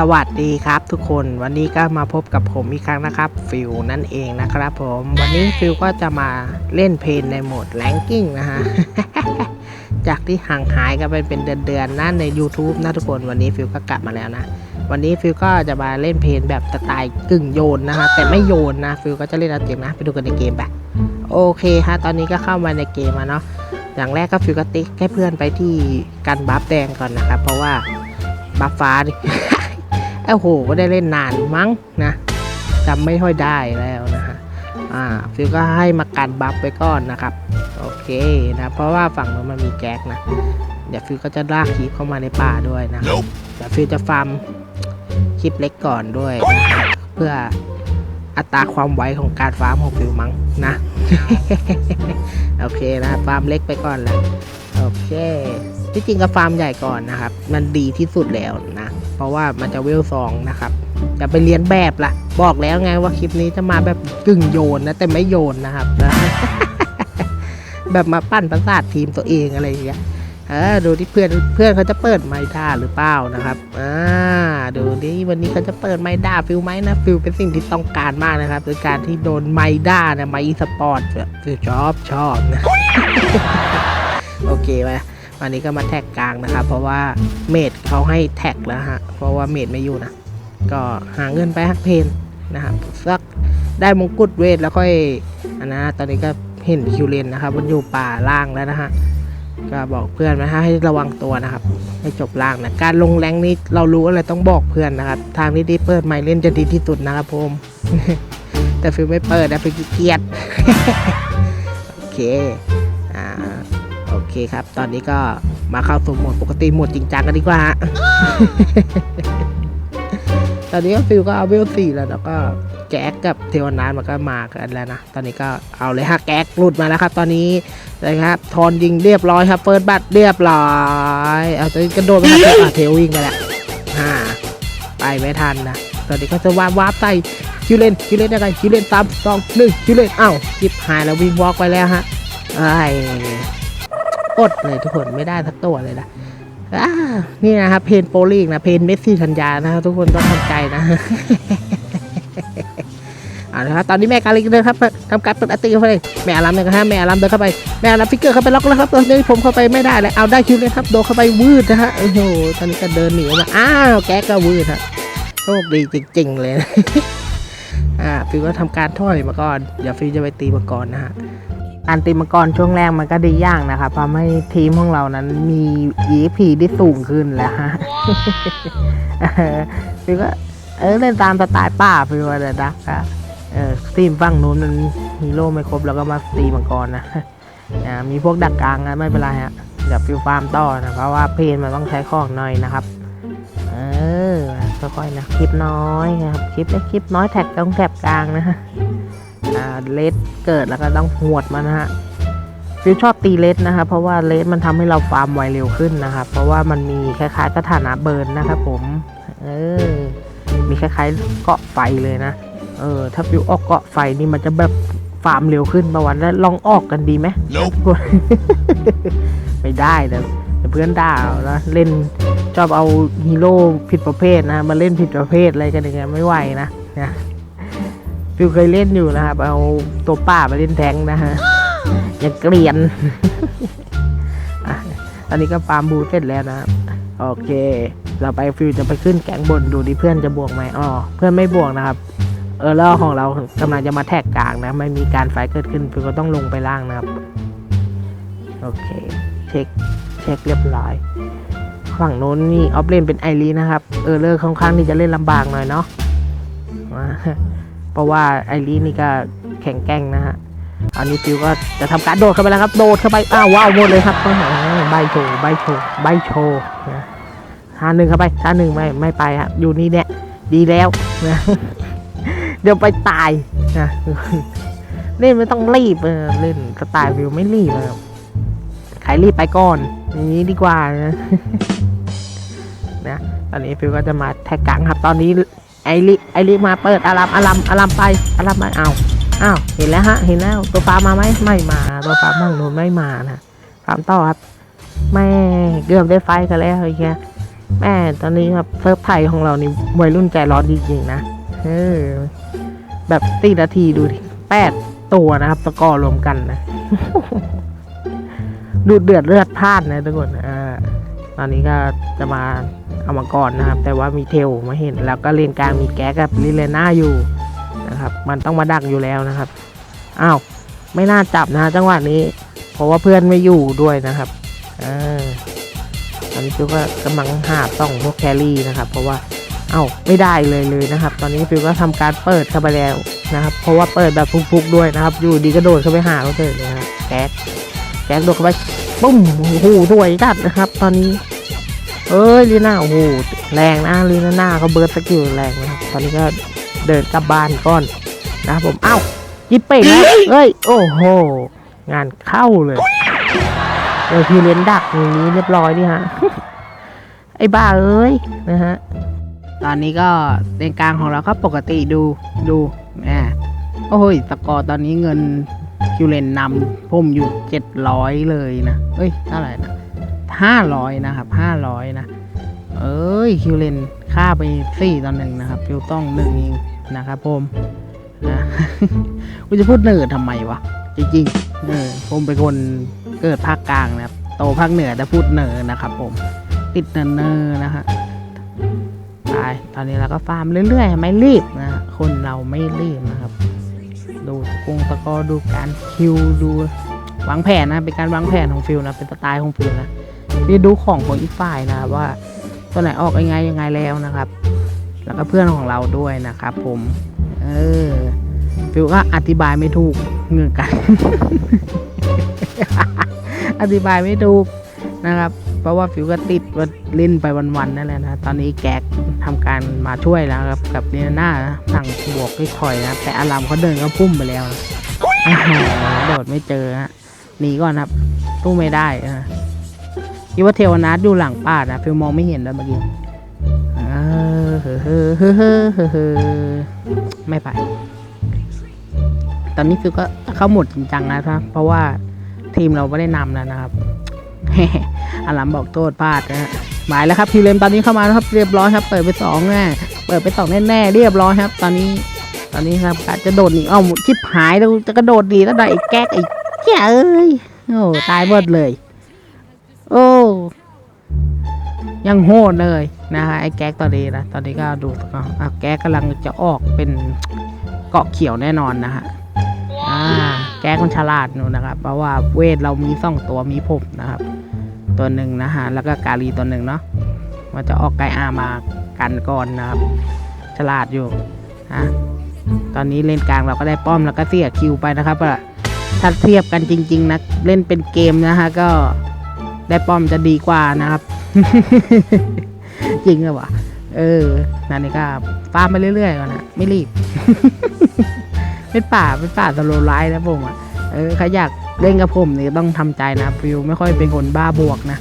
สวัสดีครับทุกคนวันนี้ก็มาพบกับผมอีกครั้งนะครับ ฟิลนั่นเองนะครับผมวันนี้ฟิลก็จะมาเล่นเพลงในโหมดแรงกิ้งนะฮะ จากที่ห่างหายกันไปเป็นเดือนๆนะใน YouTube นะทุกคนวันนี้ฟิลก็กลับมาแล้วนะ วันนี้ฟิลก็จะมาเล่นเพลงแบบสไตล์กึ่งโยนนะฮะแต่ไม่โยนนะฟิลก็จะเล่นเอาจริงนะ ไปดูกันในเกมไปโอเคฮะตอนนี้ก็เข้ามาในเกมมาเนาะอย่างแรกก็ฟิลก็ติ๊กให้เพื่อนไปที่กันบัฟแดงก่อนนะครับเพราะว่าบัฟฟ้านี่ โอ้โหไม่ได้เล่นนานมั้งนะจำไม่ค่อยได้แล้วนะฮะอ่าฟิลก็ให้มากันบัฟไปก่อนนะครับโอเคนะเพราะว่าฝั่งนู้นมันมีแก๊กนะเดี๋ยวฟิลก็จะลากคลิปเข้ามาในป่าด้วยนะเดี๋ยวฟิลจะฟาร์มคลิปเล็กก่อนด้วยนะครับเพื่ออัตราความไวของการฟาร์มของฟิลมั้งนะโอเคนะฟาร์มเล็กไปก่อนแหละโอเค ที่จริงก็ฟาร์มใหญ่ก่อนนะครับ มันดีที่สุดแล้วนะ เพราะว่ามันจะเวลสองนะครับ จะไปเรียนแบบละบอกแล้วไงว่าคลิปนี้จะมาแบบกึ่งโยนนะ แต่ไม่โยนนะครับนะแบบมาปั้นประสาททีมตัวเองอะไรอย่างเงี้ยเออดูที่เพื่อนเพื่อนเขาจะเปิดไมค์ด้าหรือเปล่านะครับอ่าดูดิวันนี้เขาจะเปิดไมค์ด้าฟิลไหมนะฟิลเป็นสิ่งที่ต้องการมากนะครับโดยการที่โดนไมค์ด้านะไมค์อีสปอร์ตฟิลชอบชอบนะโอเคไหม วันนี้ก็มาแท็กกลางนะครับ เพราะว่าเมดเขาให้แท็กแล้วฮะ เพราะว่าเมดไม่อยู่นะ ก็หาเงินไปฮักเพนนะครับสักได้มงกุฎเวทแล้วค่อยอันนะตอนนี้ก็เห็นคิวเลนนะครับ มันอยู่ป่าล่างแล้วนะฮะก็บอกเพื่อนนะฮะให้ระวังตัวนะครับ ให้จบล่างนะการลงแรงนี้เรารู้อะไรต้องบอกเพื่อนนะครับ ทางที่ดีเปิดไมค์เล่นจะดีที่สุดนะครับผม แต่ฟิลไม่เปิดนะฟิลเกียจโอเคอ่า เคครับ ตอนนี้ก็มาเข้าสู่โหมดปกติโหมดจริงจังกันดีกว่า ตอนนี้ก็ฟิลก็เอาเวลสี่แล้วแล้วก็แก๊กกับเทวนาทมันก็มากันแล้วนะ ตอนนี้ก็เอาเลยฮะแก๊กหลุดมาแล้วครับ ตอนนี้นะครับทอนยิงเรียบร้อยครับเฟิร์สบัตรเรียบร้อย เอาตอนนี้กระโดดไปครับอะเทลวิ่งไปแล้วอ่าไปไม่ทันนะตอนนี้ก็จะวาร์ปวาร์ปใส่คิวเลนคิวเลนยังไงคิวเลนสามสองหนึ่งคิวเลนอ้าวจิบหายแล้ววิ่งวอล์กไปแล้วฮะไอ้ อดเลยทุกคนไม่ได้สักตัวเลยนะอ่านี่นะครับเพนโปลีกนะเพนเมสซี่ธัญญานะครับทุกคนต้องทำใจนะเอาละครับตอนนี้แม่กาลิกเดินครับทำการเปิดอัตติเข้าไปเลยแม่อารัมเนี่ยครับแม่อารัมเดินเข้าไปแม่อารัมฟิกเกอร์เข้าไปล็อกแล้วครับตอนนี้ผมเข้าไปไม่ได้เลยเอาได้คิวเลยครับโดนเข้าไปวืดนะฮะโอ้โหตอนนี้ก็เดินหนีมาอ้าวแกก็วืดฮะโชคดีจริง ๆ เลยอ่าฟิวก็ทำการถอยมาก่อนเดี๋ยวฟิวจะไปตีมาก่อนนะฮะ การตีมังกรช่วงแรกมันก็ดีอย่างนะครับทำให้ทีมของเรานั้นมี EP ที่สูงขึ้นแล้วฮะคือก็เออเล่นตามสไตล์ป้าไปว่าเด็ดักอะเออทีมฝั่งนู้นมันฮีโร่ไม่ครบแล้วก็มาตีมังกรนะอ่ามีพวกดักกลางนะไม่เป็นไรฮะเดี๋ยวฟิวฟาร์มต่อนะเพราะว่าเพนมันต้องใช้ของหน่อยนะครับเออค่อยๆนะคลิปน้อยนะครับคลิปเล็กคลิปน้อยแท็กตรงแท็บกลางนะฮะ เลสเกิดแล้วก็ต้องหวดมันนะฮะฟิวชอบตีเลสนะครับเพราะว่าเลสมันทำให้เราฟาร์มไวเร็วขึ้นนะครับเพราะว่ามันมีคล้ายๆสถานะเบิร์นนะครับผมเออมีคล้ายๆเกาะไฟเลยนะเออถ้าฟิวออกเกาะไฟนี่มันจะแบบฟาร์มเร็วขึ้นประวันแล้วลองออกกันดีไหม Nope. ไม่ได้เดี๋ยวเดี๋ยวเพื่อนด่าเอานะเล่นชอบเอาฮีโร่ผิดประเภทนะมาเล่นผิดประเภทอะไรกันอย่างเงี้ยไม่ไหวนะนะ ฟิวเคยเล่นอยู่นะครับ เอาตัวป้ามาเล่นแทงนะฮะอยังเกลียนอะตอนนี้ก็ฟาร์มบูเสร็จแล้วนะโอเค เราไปฟิวจะไปขึ้นแกงบนดูดิเพื่อนจะบวกไหมอ๋อเพื่อนไม่บวกนะครับ เออแล้วของเรากำลังจะมาแท็กกลางนะ ไม่มีการไฟเกิดขึ้นฟิวก็ต้องลงไปล่างนะครับ โอเค เช็คเช็คเรียบร้อย ฝั่งโน้นนี่ออฟเลนเป็นไอรีนะครับ เออเลอร์ค่อนข้างที่จะเล่นลำบากหน่อยเนาะ เพราะว่าไอรีนี่ก็แข็งแกร่งนะฮะอันนี้ฟิวก็จะทำการโดดเข้าไปแล้วครับ โดดเข้าไป อ้าวว้าวหมดเลยครับต้องหาใบโชว์ใบโชว์ใบโชว์นะท่าหนึ่งเข้าไปท่าหนึ่งไม่ไม่ไปครับ อยู่นี่เนี่ยดีแล้วนะเดี๋ยวไปตายนะเล่นไม่ต้องรีบเออเล่นสไตล์วิวไม่รีบเลยใครรีบไปก่อนอย่างนี้ดีกว่านะนะตอนนี้ฟิวก็จะมาแท็กกลางครับ ตอนนี้ ไอริไอริมาเปิดอารัมอารัมอารัมไปอารัมไปอ้าอ้าวเห็นแล้วฮะเห็นแล้วตัวฟ้ามาไหมไม่มาตัวฟ้ามั่งโนนไม่มานะฟามต่อครับแม่เกือบได้ไฟกันแล้วไอ้แค่แม่ตอนนี้ครับเซิร์ฟไทยของเรานี่วัยรุ่นใจร้อนจริงๆนะเออแบบตีนาทีดูดิแปดตัวนะครับสกอร์รวมกันนะดูเดือดเลือดพล่านนะทุกคนอ่าตอนนี้ก็จะมา เอามาก่อนนะครับ แต่ว่ามีเทลมาเห็น แล้วก็เลนกลางมีแก๊กกับลิเลน่าอยู่นะครับ มันต้องมาดักอยู่แล้วนะครับอ้าวไม่น่าจับนะจังหวะนี้ เพราะว่าเพื่อนไม่อยู่ด้วยนะครับเออตอนนี้ฟิวก็กำลังหาต้องพวกแครี่นะครับ เพราะว่าเอ้าไม่ได้เลยเลยนะครับ ตอนนี้ฟิวก็ทำการเปิดเข้าไปแล้วนะครับ เพราะว่าเปิดแบบฟุกๆด้วยนะครับ อยู่ดีก็โดดเข้าไปหาเขาเลยนะครับแก๊กแก๊กโดดเข้าไปปุ้มโอ้โหสวยจัดนะครับ ตอนนี้ เอ้ยลีน่าโอ้โหแรงนะลีน่าหน้าเขาเบิร์ดสกิลแรงนะครับตอนนี้ก็เดินกลับบ้านก่อนนะครับผมเอ้ายิบเป่งแล้วเอ้ยโอ้โหงานเข้าเลยเจอพี่เลนดักอย่างนี้เรียบร้อยนี่ฮะไอ้บ้าเอ้ยนะฮะตอนนี้ก็เลนกลางของเราก็ปกติดูดูแหมโอ้ยสกอร์ตอนนี้เงินคิวเลนนำพุ่มอยู่เจ็ดร้อยเลยนะเอ้ยเท่าไหร่นะ ห้าร้อยนะครับห้าร้อยนะ เอ้ย คิวเลนฆ่าไปสี่ต่อหนึ่งนะครับฟิวต้องหนึ่งเองนะครับผมนะกูจะพูดเหนือทำไมวะ จริงๆเออผมเป็นคนเกิดภาคกลางนะครับ โตภาคเหนือแต่พูดเหนือนะครับผม ติดเนินเนอร์นะฮะไปตอนนี้เราก็ฟาร์มเรื่อยๆ ไม่รีบนะ คนเราไม่รีบนะครับ ดูกงตะกอดูการคิวดูวางแผนนะ เป็นการวางแผนของฟิลนะ เป็นสไตล์ของฟิลนะ พี่ดูของของอีกฝ่ายนะว่าตัวไหนออกยังไงยังไงแล้วนะครับ แล้วก็เพื่อนของเราด้วยนะครับ ผม เออฟิวก็อธิบายไม่ถูกเหมือนกัน อธิบายไม่ถูกนะครับ เพราะว่าฟิวก็ติดว่าเล่นไปวันๆนั่นแหละนะตอนนี้แก๊กทำการมาช่วยแล้วครับ กับเนน่านะสั่งบวกด้ถอยนะแต่อารามเขาเดินก็พุ่มไปแล้วนะอ้าวโดดไม่เจอฮะหนีก่อนครับตู้ไม่ได้นะ คิดว่าเทวนาทอยู่หลังป้านะฟิวมองไม่เห็นแล้วเมื่อกี้เฮ้อเฮ้อเฮ้อเฮ้อเฮ้อไม่ไป ตอนนี้ฟิวก็เข้าหมดจริงจังนะครับ เพราะว่าทีมเราไม่ได้นำแล้วนะครับอารัมบอกโทษพลาดนะหมายแล้วครับคิวเลมตอนนี้เข้ามาครับเรียบร้อยครับ เปิดไปสองแน่เปิดไปสองแน่ๆเรียบร้อยครับ ตอนนี้ ตอนนี้ครับจะโดดหนีอ้าชิบหายแล้วจะกระโดดหนีแล้วได้ไอ้แก๊กไอ้เจ้าเอ้ยโอ้ตายหมดเลย โอ้ยังโหดเลยนะฮะไอ้แก๊กตอนนี้นะตอนนี้ก็ดูอะแก๊กกำลังจะออกเป็นเกาะเขียวแน่นอนนะฮะอ่าแก๊กมันฉลาดหนูนะครับ เพราะว่าเวทเรามีสองตัวมีผมนะครับ ตัวหนึ่งนะฮะแล้วก็กาลีตัวหนึ่งเนาะมันจะออกไกอามากันก่อนนะครับ ฉลาดอยู่นะตอนนี้เล่นกลางเราก็ได้ป้อมแล้วก็เสียคิวไปนะครับว่าถ้าเทียบกันจริง ๆนะเล่นเป็นเกมนะฮะก็ ได้ป้อมจะดีกว่านะครับ จริงเหรอวะเออนั่นนี่ก็ฟาร์มไปเรื่อยๆก่อนนะไม่รีบ เป็นป่าเป็นป่าสโลไลท์นะผมอะเออใครอยากเล่นกับผมนี่ต้องทำใจนะฟิวไม่ค่อยเป็นคนบ้าบวกนะ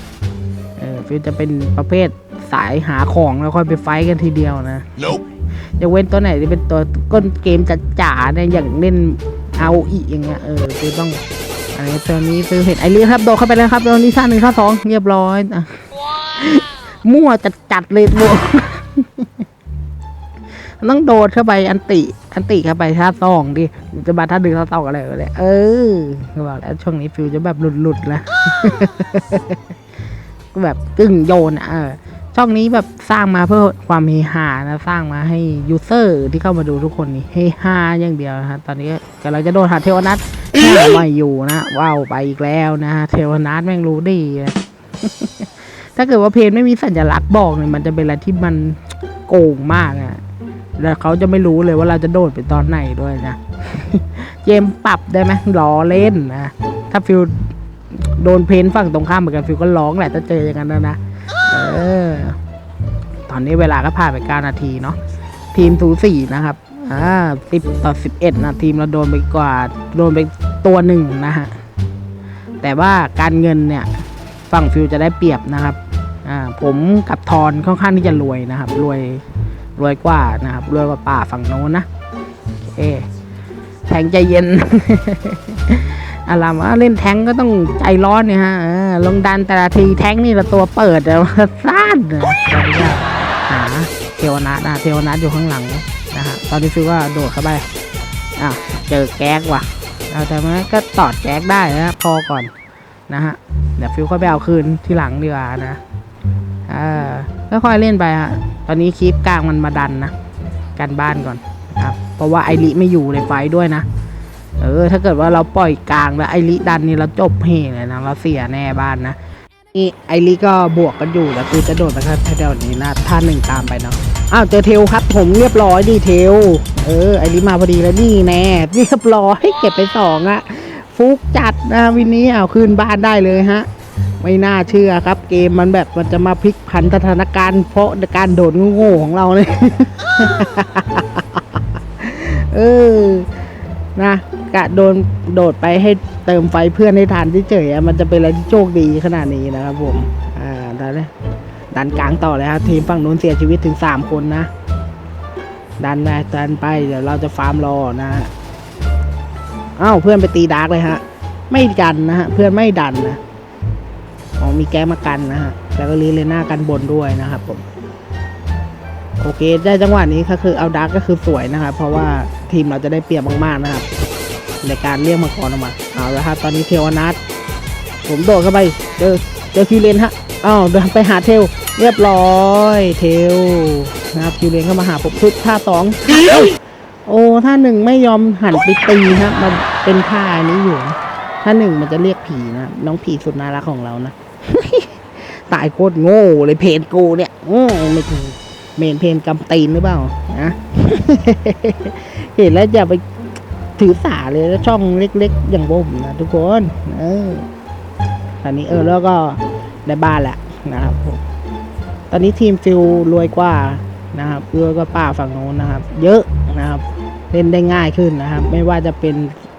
เออฟิวจะเป็นประเภทสายหาของแล้วค่อยไปไฟท์กันทีเดียวนะ Nope. อย่าเว้นตัวไหนที่เป็นตัวก้นเกมจัดจ๋าเนี่ยอย่างเล่นเอาอีอย่างเงี้ยเออฟิวต้อง อันนี้ตัวนี้ฟิวเห็นไอเลียครับโดดเข้าไปแล้วครับตัวนี้ท่าหนึ่งท่าสองเรียบร้อยอะมั่วจัดจัดๆเลยบวกต้องโดดเข้าไปอันติ อันติเข้าไปท่าสองดิจะมาท่าหนึ่งท่าสองอะไรก็เลยเออก็บอกแล้วช่วงนี้ฟิวจะแบบหลุดๆแล้วก็แบบกึ่งโยนอะเออช่องนี้แบบสร้างมาเพื่อความเฮฮานะสร้างมาให้ยูเซอร์ที่เข้ามาดูทุกคนนี่เฮฮาอย่างเดียวนะฮะตอนนี้กำลังจะโดนหาเทวนัทหา ไม่อยู่นะว้าวไปอีกแล้วนะ เทวนัทแม่งรู้ดีนะถ้าเกิดว่าเพจไม่มีสัญลักษณ์บอกเนี่ยมันจะเป็นอะไรที่มันโกงมากอะแล้วเขาจะไม่รู้เลยว่าเราจะโดดไปตอนไหนด้วยนะ เจมปรับได้ไหมล้อเล่นนะ ถ้าฟิลโดนเพนฝั่งตรงข้ามเหมือนกันฟิลก็ร้องแหละถ้าเจออย่างนั้นนะนะ เออ ตอนนี้เวลาก็ผ่านไปเก้านาทีเนาะทีมสูสีนะครับ อ่าสิบต่อสิบเอ็ดนะทีมเราโดนไปกว่าโดนไปตัวหนึ่งนะฮะแต่ว่าการเงินเนี่ยฝั่งฟิวจะได้เปรียบนะครับอ่าผมกับทอนค่อนข้างที่จะรวยนะครับ รวยรวยกว่านะครับรวยกว่าป่าฝั่งโน้นนะโอแทงใจเย็นอารามว่าเล่นแทงก็ต้องใจร้อนเนี่ยฮะลงดันแต่ละทีแทงนี่ละตัวเปิดแต่ว่านนะตอนนี้ก็หาเทวนัทนะเทวนัทอยู่ข้างหลัง นะฮะตอนนี้ฟิวก็โดดเข้าไปอะเจอแก๊กว่ะเอาแต่มันก็ตอดแก๊กได้นะพอก่อนนะฮะเดี๋ยวฟิวก็ไปเอาคืนที่หลังดีกว่านะเออค่อยๆเล่นไปฮะตอนนี้คลิปกลางมันมาดันนะกันบ้านก่อนครับเพราะว่าไอริไม่อยู่ในไฟด้วยนะเออถ้าเกิดว่าเราปล่อยกลางแล้วไอริดันนี่เราจบเพเลยนะเราเสียแน่บ้านนะนี่ไอริก็บวกกันอยู่แล้วกูจะโดดนะครับแถวนี้นะท่าหนึ่งตามไปเนาะ อ้าวเจอเทลครับผมเรียบร้อยดีเทล เออไอริมาพอดีแล้วนี่แน่เรียบร้อยเก็บไปสองอะฟุกจัดนะวินนี้เอาคืนบ้านได้เลยฮะ ไม่น่าเชื่อครับ เกมมันแบบมันจะมาพลิกผันสถานการณ์ เพราะการโดดโง่ของเราเลยเออนะกะโดนโดดไปให้เติมไฟเพื่อนให้ทันที่เฉยๆอะมันจะเป็นอะไรที่โชคดีขนาดนี้นะครับผม อ่าไดันเลย ดันกลางต่อเลยครับทีมฝั่งนู้นเสียชีวิตถึงสามคนนะ ดันไปดันไปเดี๋ยวเราจะฟาร์มรอนะฮะอ้าวเพื่อนไปตีดาร์กเลยฮะ ไม่ดันนะฮะเพื่อนไม่ดันนะอ๋อมีแก้มากันนะฮะแล้วก็ลีเลน่ากันบนด้วยนะครับผมโอเคได้จังหวะนี้ก็คือเอาดาร์กก็คือสวยนะครับเพราะว่าทีมเราจะได้เปรียบมากๆนะครับในการเรียกมังกรออกมาเอาละครับตอนนี้เทวนัทผมโดดเข้าไปเจอเจอคิวเลนฮะอ้าวเดินไปหาเทล เรียบร้อยเทลนะครับคิวเลนเข้ามาหาผมทุกท่าสองโอ้ท่าหนึ่งไม่ยอมหันไปตีครับมันเป็นท่านี้อยู่ท่าหนึ่งมันจะเรียกผีนะน้องผีสุดน่ารักของเรานะตายโคตรโง่เลยเพนกูเนี่ยอืมไม่ถูเมนเพนกำตีนหรือเปล่านะเห็นแล้วอย่าไปถือสาเลยแล้วช่องเล็ก ๆ อย่างผมนะทุกคน เออตอนนี้เออแล้วก็ได้บ้านแหละนะครับผม ตอนนี้ทีมฟิลรวยกว่านะครับรวยกว่าป้าฝั่งโน้นนะครับ เยอะนะครับเล่นได้ง่ายขึ้นนะครับ ไม่ว่าจะเป็น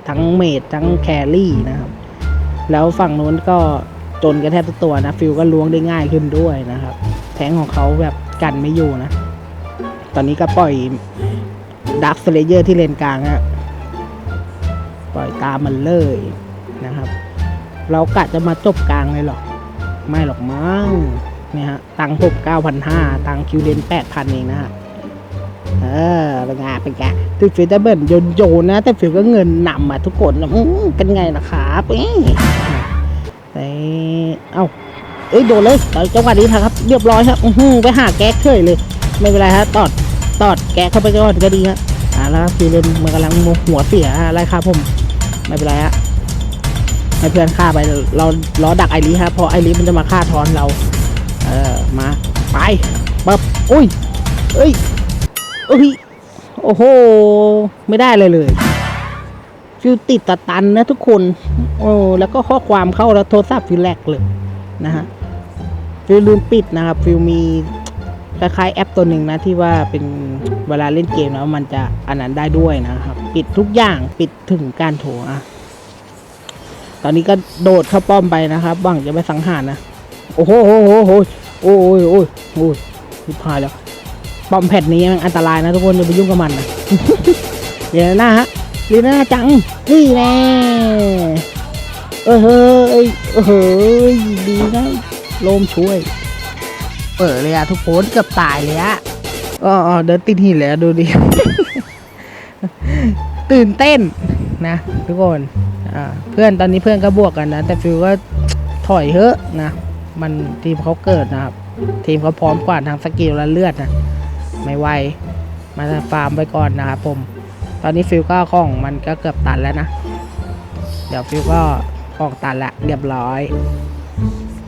ทั้งเมดทั้งแครี่นะครับ แล้วฝั่งโน้นก็จนกันแทบทุกตัวนะ ฟิลก็ล้วงได้ง่ายขึ้นด้วยนะครับ แทงของเขาแบบกันไม่อยู่นะ ตอนนี้ก็ปล่อยดักสเลเยอร์ที่เลนกลางฮะปล่อยตามมันเลยนะครับ เรากะจะมาจบกลางเลยหรอ ไม่หรอกมั้ง เนี่ยฮะ ตังค์ผมเก้าพันห้าตังค์คิวเลนแปดพันเองนะฮะ เออเป็นไงเป็นไงถึงฟิลจะเบิ่นโยนโยนนะ แต่ฟิลก็เงินนำอะทุกคนนะเป็นไงล่ะครับเอ้เอ้าเอ้ยโดนเลยต่อยจังหวะนี้ครับ เรียบร้อยครับ อื้อหือไปหาแก๊กเฉยเลย ไม่เป็นไรฮะตอดตอดแก๊กเข้าไปก่อนก็ดีฮะอ่าแล้วครับฟิเลนมันกำลังหัวเสียอะไรครับผม ไม่เป็นไรฮะให้เพื่อนฆ่าไปเราล้อดักไอรีฮะเพราะไอรีมันจะมาฆ่าทอนเรา ไปปั๊บอุ้ยเอ้ยเอ้ยโอ้โห ไม่ได้เลยเลยฟิวติดตะตันนะทุกคน โอ้แล้วก็ข้อความเข้าแล้วโทรศัพท์ฟิวแลกเลยนะฮะฟิลลืมปิดนะครับ ฟิลมีคล้ายๆแอปตัวหนึ่งนะที่ว่าเป็นเวลาเล่นเกมแล้วมันจะอันนั้นได้ด้วยนะครับ ปิดทุกอย่างปิดถึงการโถอะ ตอนนี้ก็โดดเข้าป้อมไปนะครับหวังจะไปสังหารนะ โอ้โหโอ้โหโอ้โห โอ้โหโอ้โหโอ้โหทิพายแล้วป้อมแผ่นนี้มันอันตรายนะทุกคนอย่าไปยุ่งกับมันนะเดี๋ยวนะฮะลีน่าจังนี่แน่เออเฮ้ยเออเฮ้ยดีนะโลมช่วยเปิดเลยอะทุกคนเกือบตายเลยอะอ๋อเดินติดหินแล้วดูดิ ตื่นเต้นนะทุกคนอ่าเพื่อนตอนนี้เพื่อนก็บวกกันนะ แต่ฟิวก็ถอยเถอะนะ มันทีมเขาเกิดนะครับ ทีมเขาพร้อมกว่าทางสกิลและเลือดนะไม่ไวมาฟาร์มไปก่อนนะครับผม ตอนนี้ฟิวก็ของมันก็เกือบตันแล้วนะ เดี๋ยวฟิวก็ของตันละเรียบร้อย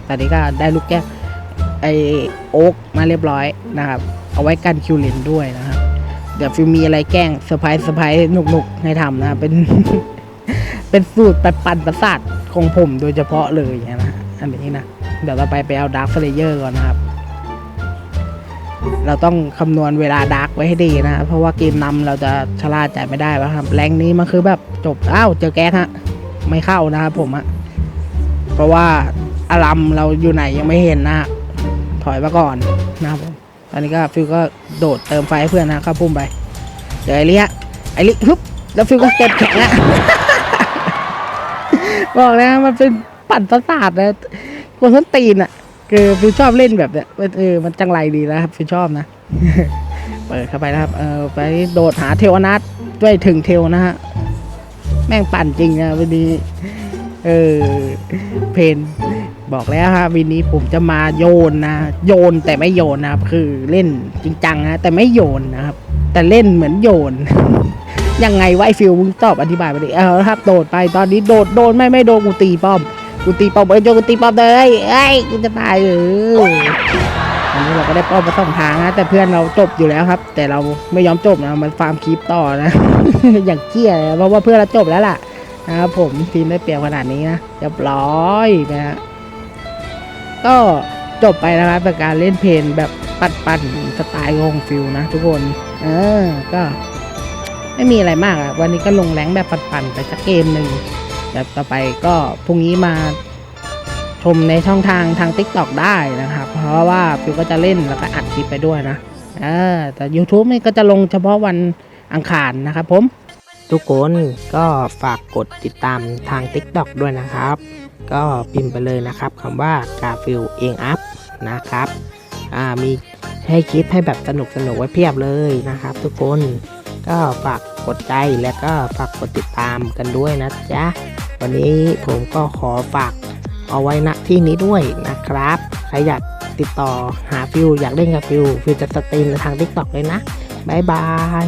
ตอนนี้ก็ได้ลูกแก้วไอโอ๊กมาเรียบร้อยนะครับ เอาไว้กันคิวเลนด้วยนะครับ เดี๋ยวฟิวมีอะไรแกล้งเซอร์ไพรส์เซอร์ไพรส์หนุกๆให้ทำนะครับเป็น เป็นสูตรปันปันประสาทของผมโดยเฉพาะเลยนะอันนี้นะ เดี๋ยวเราไปไปเอาดาร์คเลเยอร์ก่อนนะครับ เราต้องคำนวณเวลาดาร์กไว้ให้ดีนะ เพราะว่าเกมนำเราจะชะล่าใจไม่ได้แล้วครับ แรงนี้มันคือแบบจบอ้าวเจอแก๊สฮะ ไม่เข้านะครับผมอะเพราะว่าอารมเราอยู่ไหนยังไม่เห็นนะถอยมาก่อนนะครับผมตอนนี้ก็ฟิวก็โดดเติมไฟให้เพื่อนนะเข้าพุ่มไป เดี๋ยวไอเลี้ยไอลี้ยฮึบแล้วฟิวก็เก็บแข็งอะบอกแล้วมันเป็นปั่นประสาทนะ กวนส้นตีนอะคือฟิวชอบเล่นแบบเนี้ยเออมันจังไรดีนะครับฟิวชอบนะ เปิดเข้าไปนะครับ เออไปโดดหาเทวนัทด้วยถึงเทวนะฮะ แม่งปั่นจริงนะวันนี้ เออ เพนบอกแล้วครับวันนี้ผมจะมาโยนนะ โยนแต่ไม่โยนนะครับ คือเล่นจริงจังนะแต่ไม่โยนนะครับ แต่เล่นเหมือนโยนยังไงวะไอฟิลมึงตอบอธิบายไปดิเอาครับโดดไปตอนนี้โดดโดนไม่ไม่โดนกูตีป้อม กูตีป้อมเอ้ยโจกูตีป้อมเลยเอ้ยกูจะตายเอออันนี้เราก็ได้ป้อมมาสองทางนะแต่เพื่อนเราจบอยู่แล้วครับ แต่เราไม่ยอมจบนะมันฟาร์มคลิปต่อนะ อย่างเกี้ยเลยเพราะว่าเพื่อนเราจบแล้วล่ะนะครับผมทีมได้เปรียบขนาดนี้นะเรียบร้อยนะฮะก็จบไปนะครับกับการเล่นเพลงแบบปัดปั่นๆสไตล์ของฟิลนะ ทุกคน เออ ก็ ไม่มีอะไรมากอะวันนี้ก็ลงแรงแบบปั่นๆไปสักเกมหนึ่ง แต่ต่อไปก็พรุ่งนี้มาชมในช่องทางทาง t ิ k t o k ได้นะครับ เพราะว่าฟิวก็จะเล่นแล้วก็อัดคลิปไปด้วยนะเออแต่ YouTube นี่ก็จะลงเฉพาะวันอังคารนะครับผม ทุกคนก็ฝากกดติดตามทาง TikTok ด้วยนะครับ ก็พิมพ์ไปเลยนะครับคำว่ากาฟิลเองอัพนะครับอ่ามีให้คลิปให้แบบสนุกสนุกไว้เพียบเลยนะครับ ทุกคนก็ฝากกดใจและก็ฝากกดติดตามกันด้วยนะจ๊ะ วันนี้ผมก็ขอฝากเอาไว้ณที่นี้ด้วยนะครับ ใครอยากติดต่อหาฟิวอยากเล่นกับฟิวฟิวจะสตรีมในทางทิกตอกเลยนะ บ๊ายบาย